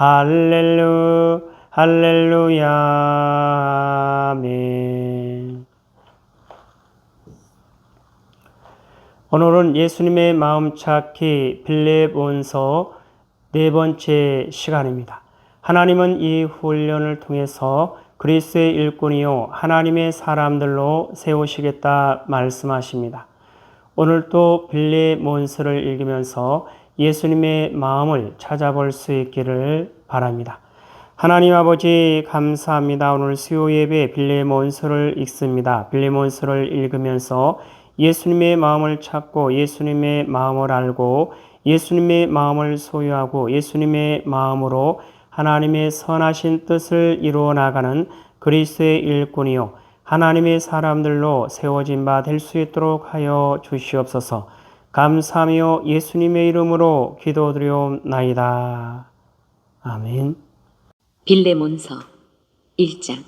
할렐루, 할렐루야, 아멘. 오늘은 예수님의 마음 찾기 빌립원서 네 번째 시간입니다. 하나님은 이 훈련을 통해서 그리스의 일꾼이요 하나님의 사람들로 세우시겠다 말씀하십니다. 오늘 또 빌립몬스를 읽으면서 예수님의 마음을 찾아볼 수 있기를 바랍니다. 하나님 아버지 감사합니다. 오늘 수요 예배 빌레몬서를 읽습니다. 빌레몬서를 읽으면서 예수님의 마음을 찾고 예수님의 마음을 알고 예수님의 마음을 소유하고 예수님의 마음으로 하나님의 선하신 뜻을 이루어 나가는 그리스도의 일꾼이요 하나님의 사람들로 세워진 바 될 수 있도록 하여 주시옵소서. 감사하며 예수님의 이름으로 기도드리옵나이다. 아멘. 빌레몬서 1장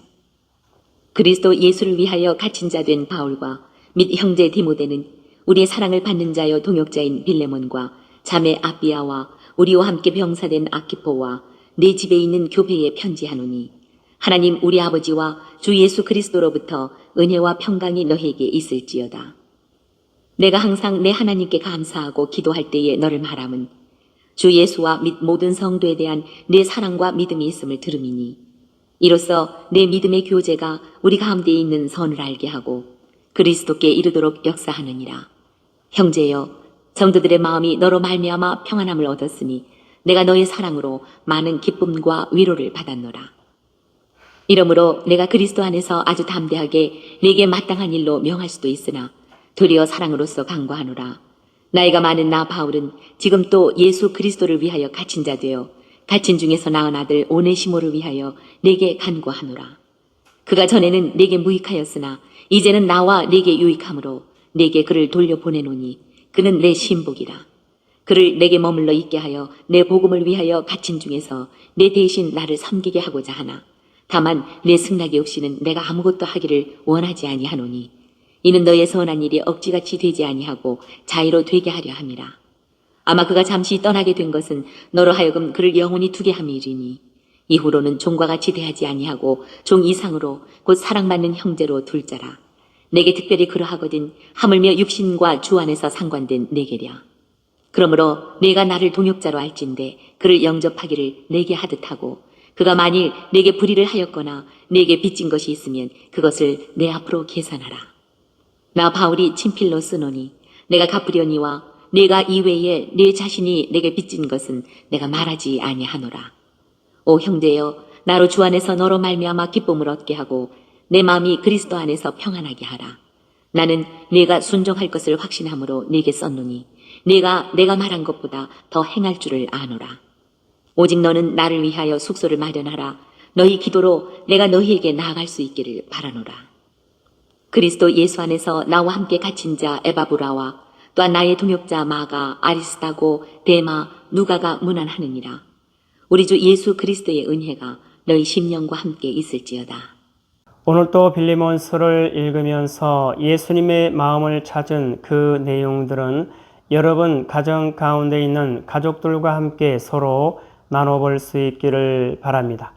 그리스도 예수를 위하여 갇힌 자 된 바울과 및 형제 디모데는 우리의 사랑을 받는 자여 동역자인 빌레몬과 자매 아비아와 우리와 함께 병사된 아키포와 내 집에 있는 교회에 편지하노니 하나님 우리 아버지와 주 예수 그리스도로부터 은혜와 평강이 너에게 있을지어다. 내가 항상 내 하나님께 감사하고 기도할 때에 너를 말함은 주 예수와 및 모든 성도에 대한 내 사랑과 믿음이 있음을 들음이니 이로써 내 믿음의 교제가 우리 가운데 있는 선을 알게 하고 그리스도께 이르도록 역사하느니라. 형제여, 성도들의 마음이 너로 말미암아 평안함을 얻었으니 내가 너의 사랑으로 많은 기쁨과 위로를 받았노라. 이러므로 내가 그리스도 안에서 아주 담대하게 네게 마땅한 일로 명할 수도 있으나 도리어 사랑으로서 강구하노라. 나이가 많은 나 바울은 지금 또 예수 그리스도를 위하여 갇힌 자 되어 갇힌 중에서 낳은 아들 오네시모를 위하여 내게 간구하노라. 그가 전에는 내게 무익하였으나 이제는 나와 내게 유익함으로 내게 그를 돌려보내노니 그는 내 신복이라. 그를 내게 머물러 있게 하여 내 복음을 위하여 갇힌 중에서 내 대신 나를 섬기게 하고자 하나. 다만 내 승낙이 없이는 내가 아무것도 하기를 원하지 아니하노니 이는 너의 선한 일이 억지같이 되지 아니하고 자유로 되게 하려 함이라. 아마 그가 잠시 떠나게 된 것은 너로 하여금 그를 영원히 두게 함이리니 이후로는 종과 같이 대하지 아니하고 종 이상으로 곧 사랑받는 형제로 둘 자라. 내게 특별히 그러하거든 하물며 육신과 주 안에서 상관된 내게랴. 그러므로 내가 나를 동역자로 알진대 그를 영접하기를 내게 하듯 하고 그가 만일 내게 불의를 하였거나 내게 빚진 것이 있으면 그것을 내 앞으로 계산하라. 나 바울이 친필로 쓰노니 내가 갚으려니와 내가 이외에 내 자신이 내게 빚진 것은 내가 말하지 아니하노라. 오 형제여 나로 주 안에서 너로 말미암아 기쁨을 얻게 하고 내 마음이 그리스도 안에서 평안하게 하라. 나는 내가 순종할 것을 확신함으로 네게 썼노니 네가 내가 말한 것보다 더 행할 줄을 아노라. 오직 너는 나를 위하여 숙소를 마련하라. 너희 기도로 내가 너희에게 나아갈 수 있기를 바라노라. 그리스도 예수 안에서 나와 함께 갇힌 자 에바브라와 또한 나의 동역자 마가 아리스타고 데마 누가가 문안하느니라. 우리 주 예수 그리스도의 은혜가 너희 심령과 함께 있을지어다. 오늘 또 빌리몬서를 읽으면서 예수님의 마음을 찾은 그 내용들은 여러분 가정 가운데 있는 가족들과 함께 서로 나눠볼 수 있기를 바랍니다.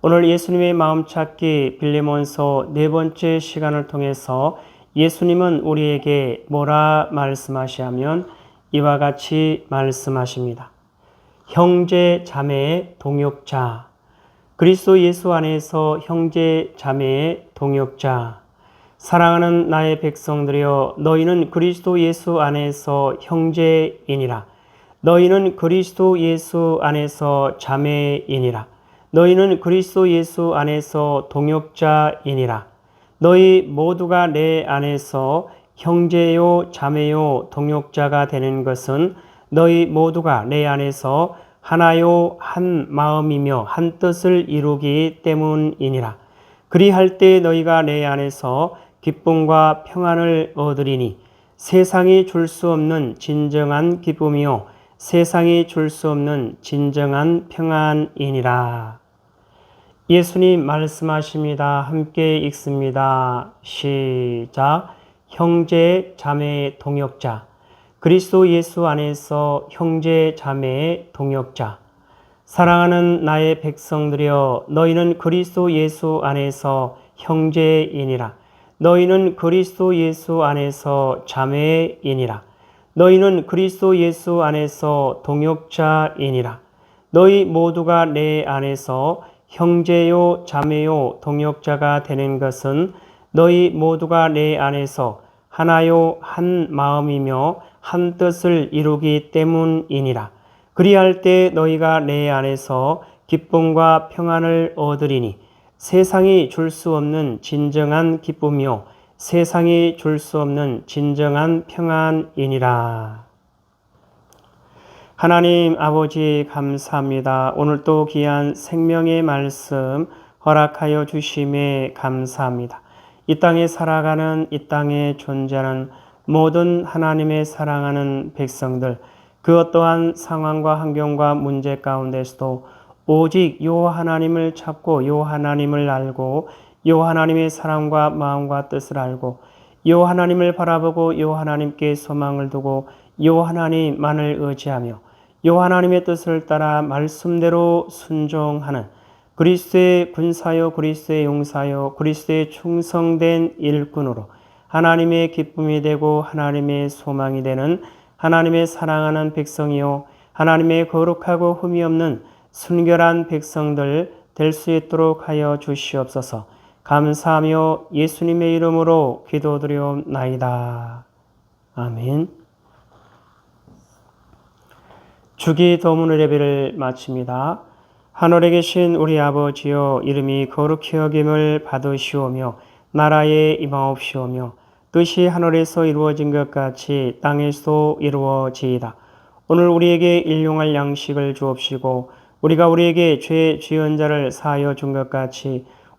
오늘 예수님의 마음 찾기 빌리몬서 네 번째 시간을 통해서 예수님은 우리에게 뭐라 말씀하시하면 이와 같이 말씀하십니다. 형제 자매의 동역자. 그리스도 예수 안에서 형제 자매의 동역자. 사랑하는 나의 백성들이여 너희는 그리스도 예수 안에서 형제이니라. 너희는 그리스도 예수 안에서 자매이니라 너희는 그리스도 예수 안에서 동역자이니라 너희 모두가 내 안에서 형제요 자매요 동역자가 되는 것은 너희 모두가 내 안에서 하나요 한 마음이며 한 뜻을 이루기 때문이니라. 그리할 때 너희가 내 안에서 기쁨과 평안을 얻으리니 세상이 줄 수 없는 진정한 기쁨이요 세상이 줄 수 없는 진정한 평안이니라. 예수님 말씀하십니다. 함께 읽습니다. 시작. 형제 자매 동역자. 그리스도 예수 안에서 형제 자매의 동역자. 사랑하는 나의 백성들이여 너희는 그리스도 예수 안에서 형제이니라. 너희는 그리스도 예수 안에서 자매이니라. 너희는 그리스도 예수 안에서 동역자이니라. 너희 모두가 내 안에서 형제요 자매요 동역자가 되는 것은 너희 모두가 내 안에서 하나요 한 마음이며 한 뜻을 이루기 때문이니라. 그리할 때 너희가 내 안에서 기쁨과 평안을 얻으리니 세상이 줄 수 없는 진정한 기쁨이요 세상이 줄 수 없는 진정한 평안이니라. 하나님 아버지 감사합니다. 오늘 또 귀한 생명의 말씀 허락하여 주심에 감사합니다. 이 땅에 살아가는 이 땅에 존재하는 모든 하나님의 사랑하는 백성들 그 어떠한 상황과 환경과 문제 가운데서도 오직 요 하나님을 찾고 요 하나님을 알고 요 하나님의 사랑과 마음과 뜻을 알고 요 하나님을 바라보고 요 하나님께 소망을 두고 요 하나님만을 의지하며 요 하나님의 뜻을 따라 말씀대로 순종하는 그리스도의 군사요 그리스도의 용사요 그리스도의 충성된 일꾼으로 하나님의 기쁨이 되고 하나님의 소망이 되는 하나님의 사랑하는 백성이요 하나님의 거룩하고 흠이 없는 순결한 백성들 될 수 있도록 하여 주시옵소서. 감사하며 예수님의 이름으로 기도드려옵나이다. 아멘. 주기 도문 예배를 마칩니다. 하늘에 계신 우리 아버지여 이름이 거룩히 여김을 받으시오며 나라에 임하옵시오며 뜻이 하늘에서 이루어진 것 같이 땅에서도 이루어지이다. 오늘 우리에게 일용할 양식을 주옵시고 우리가 우리에게 죄 지은 자를 사하여 준 것 같이